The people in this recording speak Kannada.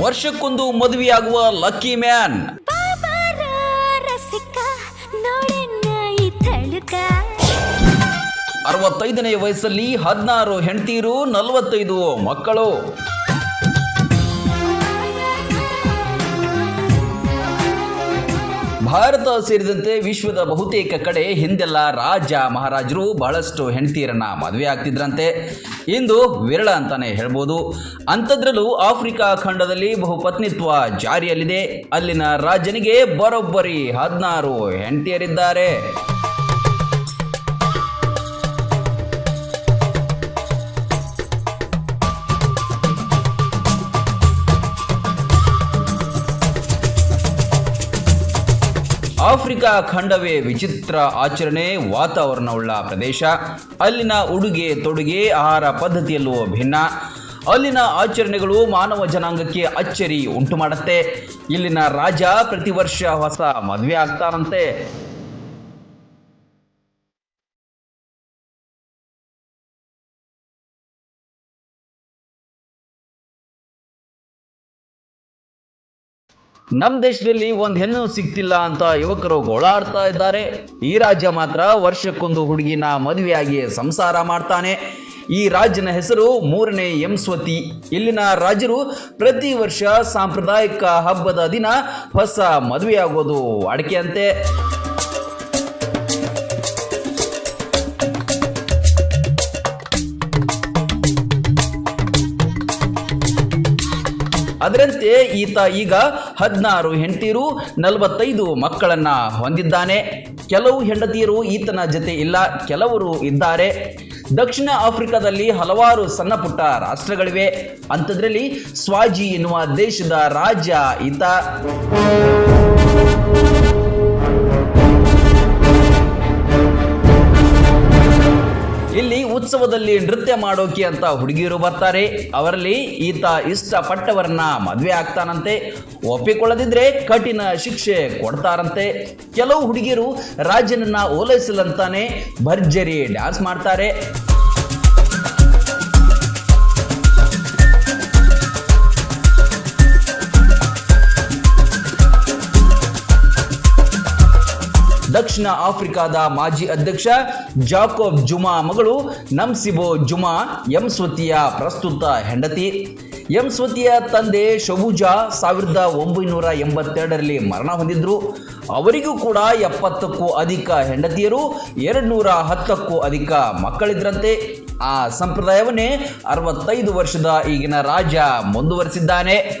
ವರ್ಷಕ್ಕೊಂದು ಮದುವೆಯಾಗುವ ಲಕ್ಕಿ ಮ್ಯಾನ್. ಅರವತ್ತೈದನೇ ವಯಸ್ಸಲ್ಲಿ ಹದಿನಾರು ಹೆಂಡತೀರು ನಲವತ್ತೈದು ಮಕ್ಕಳು. ಭಾರತ ಸೇರಿದಂತೆ ವಿಶ್ವದ ಬಹುತೇಕ ಕಡೆ ಹಿಂದೆಲ್ಲ ರಾಜ ಮಹಾರಾಜರು ಬಹಳಷ್ಟು ಹೆಂಡತಿಯರನ್ನ ಮದುವೆ ಆಗ್ತಿದ್ರಂತೆ. ಇಂದು ವಿರಳ ಅಂತಾನೆ ಹೇಳ್ಬೋದು. ಅಂಥದ್ರಲ್ಲೂ ಆಫ್ರಿಕಾ ಖಂಡದಲ್ಲಿ ಬಹುಪತ್ನಿತ್ವ ಜಾರಿಯಲ್ಲಿದೆ. ಅಲ್ಲಿನ ರಾಜನಿಗೆ ಬರೋಬ್ಬರಿ ಹದಿನಾರು ಹೆಂಡತಿಯರಿದ್ದಾರೆ. ಆಫ್ರಿಕಾ ಖಂಡವೇ ವಿಚಿತ್ರ ಆಚರಣೆ ವಾತಾವರಣವುಳ್ಳ ಪ್ರದೇಶ. ಅಲ್ಲಿನ ಉಡುಗೆ ತೊಡುಗೆ ಆಹಾರ ಪದ್ಧತಿಯಲ್ಲೂ ಭಿನ್ನ. ಅಲ್ಲಿನ ಆಚರಣೆಗಳು ಮಾನವ ಜನಾಂಗಕ್ಕೆ ಅಚ್ಚರಿ ಉಂಟು ಮಾಡುತ್ತೆ ಇಲ್ಲಿನ ರಾಜ ಪ್ರತಿ ವರ್ಷ ಹೊಸ ಮದುವೆ ಆಗ್ತಾರಂತೆ. ನಮ್ಮ ದೇಶದಲ್ಲಿ ಒಂದು ಹೆಣ್ಣು ಸಿಗ್ತಿಲ್ಲ ಅಂತ ಯುವಕರು ಗೋಳಾಡ್ತಾ ಇದ್ದಾರೆ. ಈ ರಾಜ್ಯ ಮಾತ್ರ ವರ್ಷಕ್ಕೊಂದು ಹುಡುಗಿನ ಮದುವೆಯಾಗಿ ಸಂಸಾರ ಮಾಡ್ತಾನೆ. ಈ ರಾಜ್ಯನ ಹೆಸರು ಮೂರನೇ ಎಂಸ್ವತಿ ಇಲ್ಲಿನ ರಾಜರು ಪ್ರತಿ ವರ್ಷ ಸಾಂಪ್ರದಾಯಿಕ ಹಬ್ಬದ ದಿನ ಹೊಸ ಮದುವೆಯಾಗೋದು ವಾಡಿಕೆ ಅದರಂತೆ ಈತ ಈಗ ಹದಿನಾರು ಹೆಂಡತಿಯರು ನಲವತ್ತೈದು ಮಕ್ಕಳನ್ನ ಹೊಂದಿದ್ದಾನೆ. ಕೆಲವು ಹೆಂಡತಿಯರು ಈತನ ಜೊತೆ ಇಲ್ಲ, ಕೆಲವರು ಇದ್ದಾರೆ. ದಕ್ಷಿಣ ಆಫ್ರಿಕಾದಲ್ಲಿ ಹಲವಾರು ಸಣ್ಣ ಪುಟ್ಟ ರಾಷ್ಟ್ರಗಳಿವೆ. ಅಂಥದ್ರಲ್ಲಿ ಸ್ವಾಜಿ ಎನ್ನುವ ದೇಶದ ರಾಜ್ಯ ಈತ. ಉತ್ಸವದಲ್ಲಿ ನೃತ್ಯ ಮಾಡೋಕೆ ಅಂತ ಹುಡುಗಿಯರು ಬರ್ತಾರೆ. ಅವರಲ್ಲಿ ಈತ ಇಷ್ಟಪಟ್ಟವರನ್ನ ಮದುವೆ ಆಗ್ತಾನಂತೆ. ಒಪ್ಪಿಕೊಳ್ಳದಿದ್ರೆ ಕಠಿಣ ಶಿಕ್ಷೆ ಕೊಡ್ತಾರಂತೆ. ಕೆಲವು ಹುಡುಗಿಯರು ರಾಜನನ್ನ ಓಲೈಸಲಂತಾನೆ ಭರ್ಜರಿ ಡ್ಯಾನ್ಸ್ ಮಾಡ್ತಾರೆ. ದಕ್ಷಿಣ ಆಫ್ರಿಕಾದ ಮಾಜಿ ಅಧ್ಯಕ್ಷ ಜಾಕೋಬ್ ಜುಮಾ ಮಗಳು ನಮ್ಸಿಬೋ ಜುಮಾ ಎಂಸ್ವತಿಯ ಪ್ರಸ್ತುತ ಹೆಂಡತಿ. ಎಂಸ್ವತಿಯ ತಂದೆ ಶಬುಜಾ ಸಾವಿರದ ಒಂಬೈನೂರ ಎಂಬತ್ತೆರಡರಲ್ಲಿ ಮರಣ ಹೊಂದಿದ್ರು. ಅವರಿಗೂ ಕೂಡ ಎಪ್ಪತ್ತಕ್ಕೂ ಅಧಿಕ ಹೆಂಡತಿಯರು ಎರಡು ನೂರ ಹತ್ತಕ್ಕೂ ಅಧಿಕ ಮಕ್ಕಳಿದ್ರಂತೆ. ಆ ಸಂಪ್ರದಾಯವನ್ನೇ ಅರವತ್ತೈದು ವರ್ಷದ ಈಗಿನ ರಾಜ ಮುಂದುವರಿಸಿದ್ದಾನೆ.